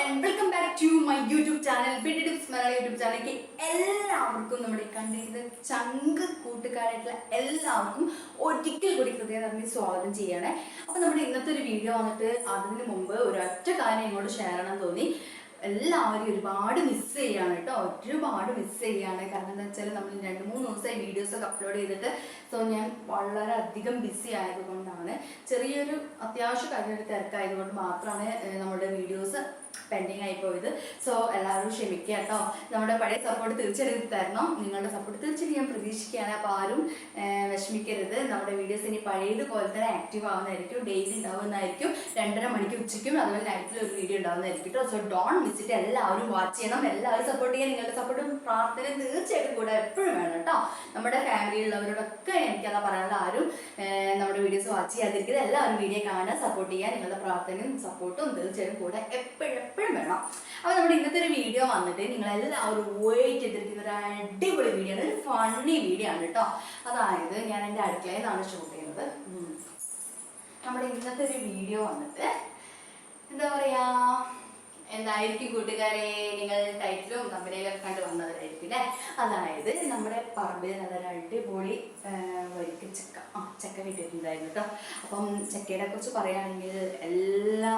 And welcome back to my YouTube channel bid tips Malayala YouTube ചാനലിലേക്ക് എല്ലാവർക്കും നമ്മുടെ കണ്ടിരുന്ന ചങ്ക് കൂട്ടുകാരായിട്ടുള്ള എല്ലാവർക്കും ഒരിക്കൽ കൂടി ഹൃദയം നമ്മൾ സ്വാഗതം ചെയ്യണേ. അപ്പോൾ നമ്മുടെ ഇന്നത്തെ ഒരു വീഡിയോ വന്നിട്ട് അതിന് മുമ്പ് ഒരൊറ്റ കാര്യം ഇങ്ങോട്ട് ഷെയർ ചെയ്യണം തോന്നി. എല്ലാവരും ഒരുപാട് മിസ് ചെയ്യാണ് കേട്ടോ. ഒരുപാട് മിസ് ചെയ്യാണ്. കാരണം എന്താ വെച്ചാൽ നമ്മൾ രണ്ട് മൂന്ന് ദിവസമായി വീഡിയോസ് ഒക്കെ അപ്ലോഡ് ചെയ്തിട്ട് സോ ഞാൻ വളരെയധികം ബിസി ആയതുകൊണ്ടാണ് ചെറിയൊരു അത്യാവശ്യ കാര്യമായിട്ട് തിരക്കായതുകൊണ്ട് മാത്രമാണ് നമ്മുടെ വീഡിയോസ് പെൻഡിങ് ആയി പോയത്. സോ എല്ലാവരും ക്ഷമിക്കുക കേട്ടോ. നമ്മുടെ പഴയ സപ്പോർട്ട് തീർച്ചയായും തരണം നിങ്ങളുടെ സപ്പോർട്ട് തീർച്ചയായും ഞാൻ പ്രതീക്ഷിക്കുകയാണ്. അപ്പോൾ ആരും വിഷമിക്കരുത്. നമ്മുടെ വീഡിയോസ് ഇനി പഴയതുപോലെ തന്നെ ആക്റ്റീവ് ആവുന്നതായിരിക്കും. ഡെയിലി ഉണ്ടാവുന്നതായിരിക്കും. രണ്ടര മണിക്ക് ഉച്ചയ്ക്കും അതുപോലെ നൈറ്റിൽ ഒരു വീഡിയോ ഉണ്ടാവുന്നതായിരിക്കും കേട്ടോ. സോ ഡോൺ വിസിറ്റ് എല്ലാവരും വാച്ച് ചെയ്യണം. എല്ലാവരും സപ്പോർട്ട് ചെയ്യാൻ നിങ്ങളുടെ സപ്പോർട്ടും പ്രാർത്ഥനയും തീർച്ചയായിട്ടും കൂടെ എപ്പോഴും വേണം കേട്ടോ. നമ്മുടെ ഫാമിലിയിലുള്ളവരോടൊക്കെ എനിക്കതാ പറയാനുള്ള ആരും നമ്മുടെ വീഡിയോസ് വാച്ച് ചെയ്യാതിരിക്കുന്നത് എല്ലാവരും വീഡിയോ കാണാൻ സപ്പോർട്ട് ചെയ്യാൻ നിങ്ങളുടെ പ്രാർത്ഥനയും സപ്പോർട്ടും തീർച്ചയായും കൂടെ എപ്പോഴും എപ്പോഴും വേണം അപ്പോൾ നമ്മുടെ ഇന്നത്തെ ഒരു വീഡിയോ വന്നിട്ട് നിങ്ങൾ എല്ലാവരും വെയിറ്റ് ചെയ്തിരിക്കുന്ന ഒരു അടിപൊളി വീഡിയോ ആണ്. ഒരു ഫണ്ണി വീഡിയോ ആണ് കേട്ടോ. അതായത് ഞാൻ എന്റെ അടുക്കളയിൽ നിന്നാണ് ഷൂട്ട് ചെയ്യുന്നത് നമ്മുടെ ഇന്നത്തെ ഒരു വീഡിയോ വന്നിട്ട് എന്താ പറയാ? എന്തായിരിക്കും കൂട്ടുകാരെ? നിങ്ങൾ ടൈറ്റിലും കമ്പനിയിലൊക്കെ കണ്ട് വന്നവരായിരിക്കും അല്ലേ? അതായത് നമ്മുടെ പറമ്പിൽ നല്ലൊരു വരിക്ക് വരിക്ക ചക്ക. ആ ചക്ക കിട്ടിയിട്ടുണ്ടായിരുന്നു കേട്ടോ. അപ്പം ചക്കയുടെ കുറിച്ച് പറയുകയാണെങ്കിൽ എല്ലാ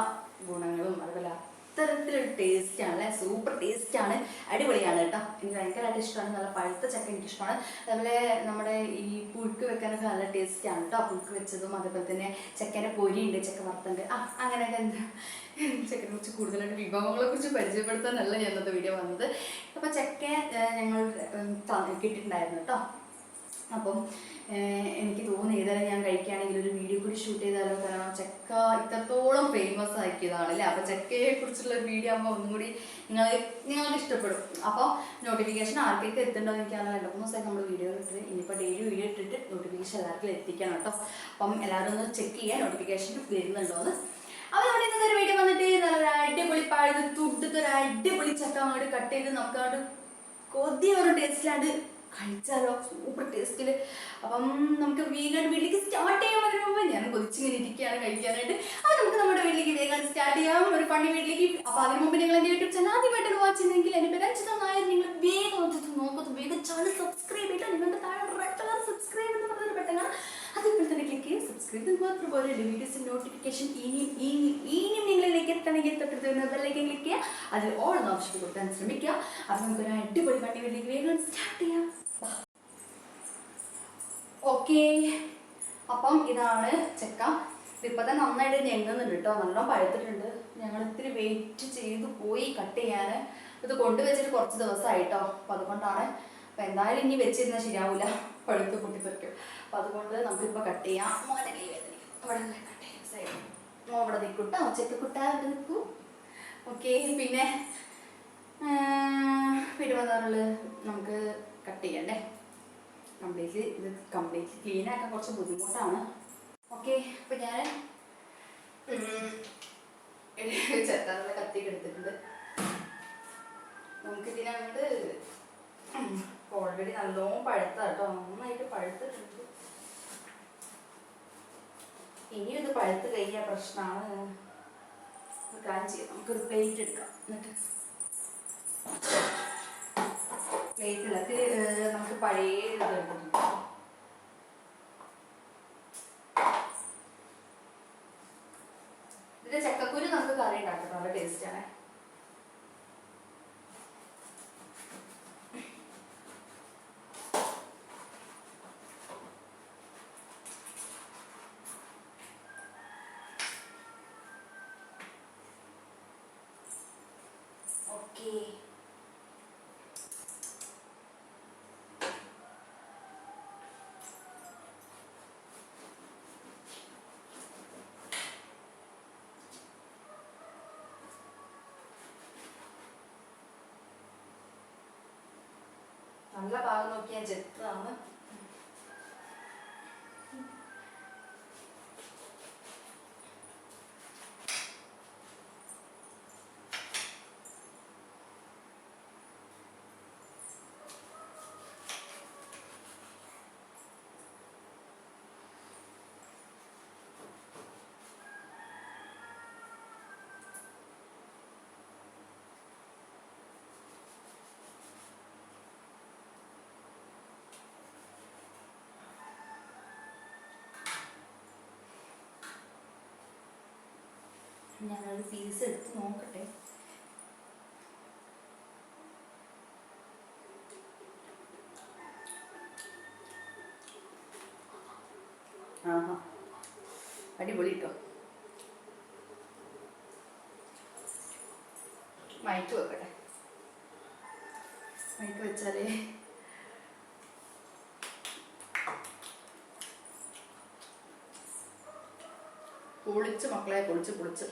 ഗുണങ്ങളും അതുപോലെ അത്തരത്തിലൊരു ടേസ്റ്റ് ആണ് അല്ലെ സൂപ്പർ ടേസ്റ്റ് ആണ് അടിപൊളിയാണ് കേട്ടോ. എനിക്ക് ഭയങ്കരമായിട്ട് ഇഷ്ടമാണ് നല്ല പഴുത്ത ചക്ക എനിക്ക് ഇഷ്ടമാണ് അതുപോലെ നമ്മുടെ ഈ പുഴുക്ക് വെക്കാനൊക്കെ നല്ല ടേസ്റ്റ് ആണ് കേട്ടോ. പുഴുക്ക് വെച്ചതും അതുപോലെ തന്നെ ചക്കേന്റെ പൊരിയുണ്ട് ചക്ക വറുത്തുണ്ട്. ആ അങ്ങനെയൊക്കെ എന്താ? ചക്കനെ കുറിച്ച് കൂടുതലായിട്ട് വിഭവങ്ങളെ കുറിച്ച് പരിചയപ്പെടുത്താനല്ല ഇന്നത്തെ വീഡിയോ വന്നത്. അപ്പോൾ ചക്ക ഞങ്ങൾ കിട്ടിയിട്ടുണ്ടായിരുന്നു കേട്ടോ. അപ്പം എനിക്ക് തോന്നി ഏതായാലും ഞാൻ കഴിക്കുകയാണെങ്കിൽ ഒരു വീഡിയോ കൂടി ഷൂട്ട് ചെയ്താലോ? കാരണം ചക്ക ഇത്രത്തോളം ഫേമസ് ആക്കിയതാണ് അല്ലേ? അപ്പോൾ ചക്കയെ കുറിച്ചുള്ള വീഡിയോ ആകുമ്പോൾ ഒന്നും കൂടി നിങ്ങൾ നിങ്ങൾക്ക് ഇഷ്ടപ്പെടും. അപ്പോൾ നോട്ടിഫിക്കേഷൻ ആർക്കൊക്കെ എത്തുന്നുണ്ടോ എന്ന് എനിക്കറിയാം രണ്ട് മൂന്ന് ദിവസമായി നമ്മൾ വീഡിയോ ഇട്ട് ഇനിയിപ്പോൾ ഡെയിലി വീഡിയോ ഇട്ടിട്ട് നോട്ടിഫിക്കേഷൻ എല്ലാവർക്കും എത്തിക്കണം കേട്ടോ. അപ്പം എല്ലാവരും ഒന്ന് ചെക്ക് ചെയ്യുക നോട്ടിഫിക്കേഷൻ വരുന്നുണ്ടോ എന്ന്. അപ്പോൾ നമ്മുടെ ഇന്നത്തെ ഒരു വീഡിയോ വന്നിട്ട് നല്ല അടിപൊളി പഴുത് തുടുത്തൊരു ഒരു അടിപൊളി ചക്ക അങ്ങോട്ട് കട്ട് ചെയ്ത് നമുക്ക് അങ്ങോട്ട് കൊതിയ ഒരു ടേസ്റ്റിലാണ്ട് കഴിച്ചാലോ? സൂപ്പർ ടേസ്റ്റിൽ അപ്പം നമുക്ക് വീഗൻ വീട്ടിലേക്ക് സ്റ്റാർട്ട് ചെയ്യാൻ വരുന്ന മുമ്പ് ഞാൻ കൊതിച്ചിങ്ങനെ ഇരിക്കുകയാണ് കഴിക്കാനായിട്ട്. അത് നമുക്ക് നമ്മുടെ വീട്ടിലേക്ക് വേഗം സ്റ്റാർട്ട് ചെയ്യാം. ഒരു പണി വീട്ടിലേക്ക്. അപ്പോൾ അതിന് മുമ്പ് നിങ്ങൾ എന്റെ യൂട്യൂബ് ചാനൽ ആദ്യമായിട്ട് വാച്ച് ചെയ്യുന്നെങ്കിൽ എന്റെ പേര് അഞ്ചിത നായർ നിങ്ങൾ വേഗം വന്നിട്ട് നോക്കുന്നത് വേഗം ചാനൽ സബ്സ്ക്രൈബ് ചെയ്തിട്ട് നിങ്ങളുടെ താഴെ റെഡ് കളർ സബ്സ്ക്രൈബ് എന്ന് പറഞ്ഞൊരു ബട്ടനാണ് അതിപ്പോൾ തന്നെ ക്ലിക്ക് ചെയ്യും സബ്സ്ക്രൈബ് ചെയ്ത് മാത്രം പോലെ നോട്ടിഫിക്കേഷൻ ഇനിയും ഇനിയും ഇനിയും നിങ്ങളിലേക്ക് എത്തണമെങ്കിൽ തൊട്ടടുത്ത് വരുന്ന ബെല്ലേക്ക് ക്ലിക്ക് ചെയ്യുക. അതിൽ ഓൾ ഓപ്ഷൻ കൊടുക്കാൻ ശ്രമിക്കുക. അപ്പോൾ നമുക്കൊരു അടിപൊളി പണി വീട്ടിലേക്ക് വേഗം സ്റ്റാർട്ട് ചെയ്യാം. ഓക്കെ. അപ്പം ഇതാണ് ചെക്ക. ഇതിപ്പോൾ തന്നെ നന്നായിട്ട് ഞെങ്ങുന്നുണ്ട് കേട്ടോ നല്ലോണം പഴുത്തിട്ടുണ്ട്. ഞങ്ങൾ ഇത്തിരി വെയിറ്റ് ചെയ്ത് പോയി കട്ട് ചെയ്യാൻ. ഇത് കൊണ്ടുവച്ചിട്ട് കുറച്ച് ദിവസമായിട്ടോ. അപ്പം അതുകൊണ്ടാണ്. അപ്പം എന്തായാലും ഇനി വെച്ചിരുന്നാൽ ശരിയാവില്ല പഴുത്ത് പൊട്ടിത്തെറിക്കും. അപ്പം അതുകൊണ്ട് നമുക്കിപ്പോൾ കട്ട് ചെയ്യാം. മോനെ അവിടെ കട്ട് മോ ഇവിടെ നിൽക്കൂട്ടോ. ചെക്കക്കുട്ട ഇവിടെ നിൽക്കൂ. ഓക്കെ പിന്നെ പിന്നെ നമുക്ക് കട്ട് ചെയ്യണ്ടേ? കംപ്ലീറ്റ്ലി ഇത് കംപ്ലീറ്റ്ലി ക്ലീൻ ആക്കാൻ കുറച്ച് ബുദ്ധിമുട്ടാണ്. ഓക്കെ അപ്പം ഞാൻ ചെത്താനുള്ള കത്തിയൊക്കെ എടുത്തിട്ടുണ്ട് നമുക്ക് ഇതിനകത്ത് ഓൾറെഡി നല്ലോണം പഴുത്ത കേട്ടോ. നന്നായിട്ട് പഴുത്തിട്ടുണ്ട്. ഇനി ഇത് പഴുത്ത് കഴിയാ പ്രശ്നമാണ് നമുക്ക് ചെയ്യാം. നമുക്കൊരു പ്ലേറ്റ് എടുക്കാം. എന്നിട്ട് പ്ലേറ്റില്ല ഇതിൽ നമുക്ക് പഴയ ഇത് എടുത്തിട്ടുണ്ട് ഇതിന്റെ ചക്കക്കുരു നമുക്ക് കറി ഉണ്ടാക്കാം. നല്ല ടേസ്റ്റ് ആണ് ഓക്കേ നല്ല ഭാഗം നോക്കിയാൽ ചെറുതാണ് ഞാനൊരു പീസ് എടുത്ത് നോക്കട്ടെ. ആഹാ. അടിപൊളി കേട്ടോ മയക്ക് വെക്കട്ടെ. മയക്ക് വെച്ചാലേ പൊളിച്ച് മക്കളെ പൊളിച്ച് പൊളിച്ച്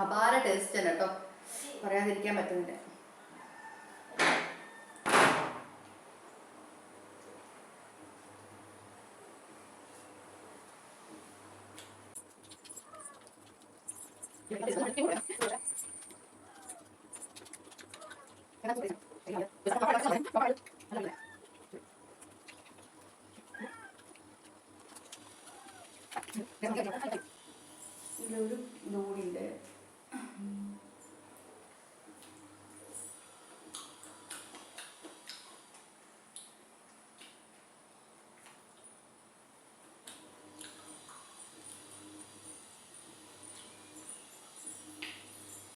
അപാര ടേസ്റ്റ് തന്നെ കേട്ടോ പറയാതിരിക്കാൻ പറ്റുന്നില്ല ഇതിലൊരു ഇതുകൂടിയുണ്ട്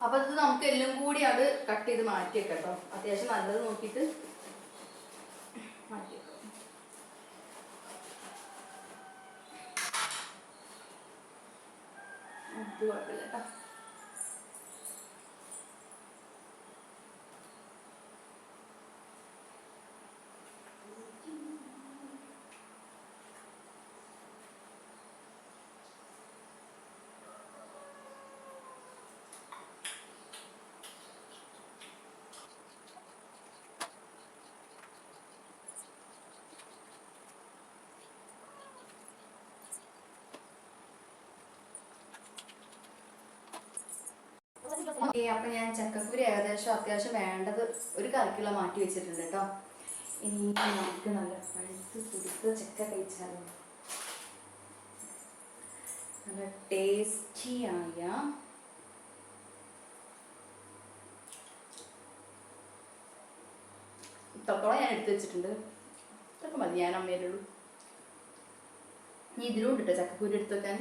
അപ്പൊ ഇത് നമുക്ക് എല്ലാം കൂടി അത് കട്ട് ചെയ്ത് മാറ്റിയേക്കാം കേട്ടോ. അത്യാവശ്യം നല്ലത് നോക്കിയിട്ട് മാറ്റിയേക്കാം. അത് കുഴപ്പമില്ല കേട്ടോ അപ്പൊ ഞാൻ ചക്കക്കുരു ഏകദേശം അത്യാവശ്യം വേണ്ടത് ഒരു കറിക്കുള്ള മാറ്റി വെച്ചിട്ടുണ്ട് കേട്ടോ. ഇനി നമുക്ക് നല്ല പഴുത്ത് കുടുത്ത ചക്ക കഴിച്ചാലോ നല്ല ടേസ്റ്റിയായ ഇത്രത്തോളം ഞാൻ എടുത്തു വെച്ചിട്ടുണ്ട്. ഇതൊക്കെ മതി ഞാൻ അമ്മയിലുള്ളൂ ഇനി ഇതിലും ഉണ്ട് കേട്ടോ ചക്കക്കുരു എടുത്തു വെക്കാൻ?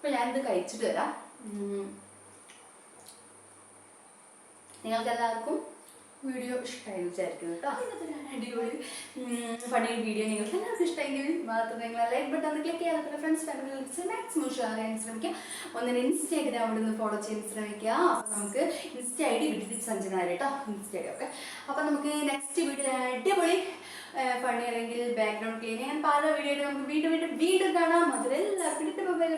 അപ്പൊ ഞാനിത് കഴിച്ചിട്ട് വരാം ഉം. എല്ലാവർക്കും വീഡിയോ ഇഷ്ടമായി വിചാരിക്കുന്നു. കേട്ടോ അടിപൊളി. ഫണി വീഡിയോ നിങ്ങൾക്ക് എല്ലാവർക്കും ഇഷ്ടമെങ്കിൽ മാത്രം നിങ്ങൾ ലൈക്ക് ബട്ടൺ ഒന്ന് ക്ലിക്ക് ചെയ്യാതെ ഫ്രണ്ട്സ് ഫാമിലി മാക്സിമം ഷെയർ ചെയ്യാൻ ശ്രമിക്കുക ഒന്നിന് ഇൻസ്റ്റാഗ്രാമിൽ നിന്ന് ഫോളോ ചെയ്യാൻ ശ്രമിക്കുക അപ്പം നമുക്ക് ഇൻസ്റ്റ ഐ ഡി വിട്ടി സഞ്ജന കേട്ടോ ഇൻസ്റ്റ ഐ ഡി ഒക്കെ അപ്പം നമുക്ക് നെക്സ്റ്റ് വീഡിയോ അടിപൊളി ഫണി അല്ലെങ്കിൽ ബാക്ക്ഗ്രൗണ്ട് ക്ലീൻ ചെയ്യാൻ പല വീഡിയോ നമുക്ക് വീണ്ടും വീണ്ടും വീണ്ടും കാണാം. അതിലെല്ലാവർക്കും മൊബൈൽ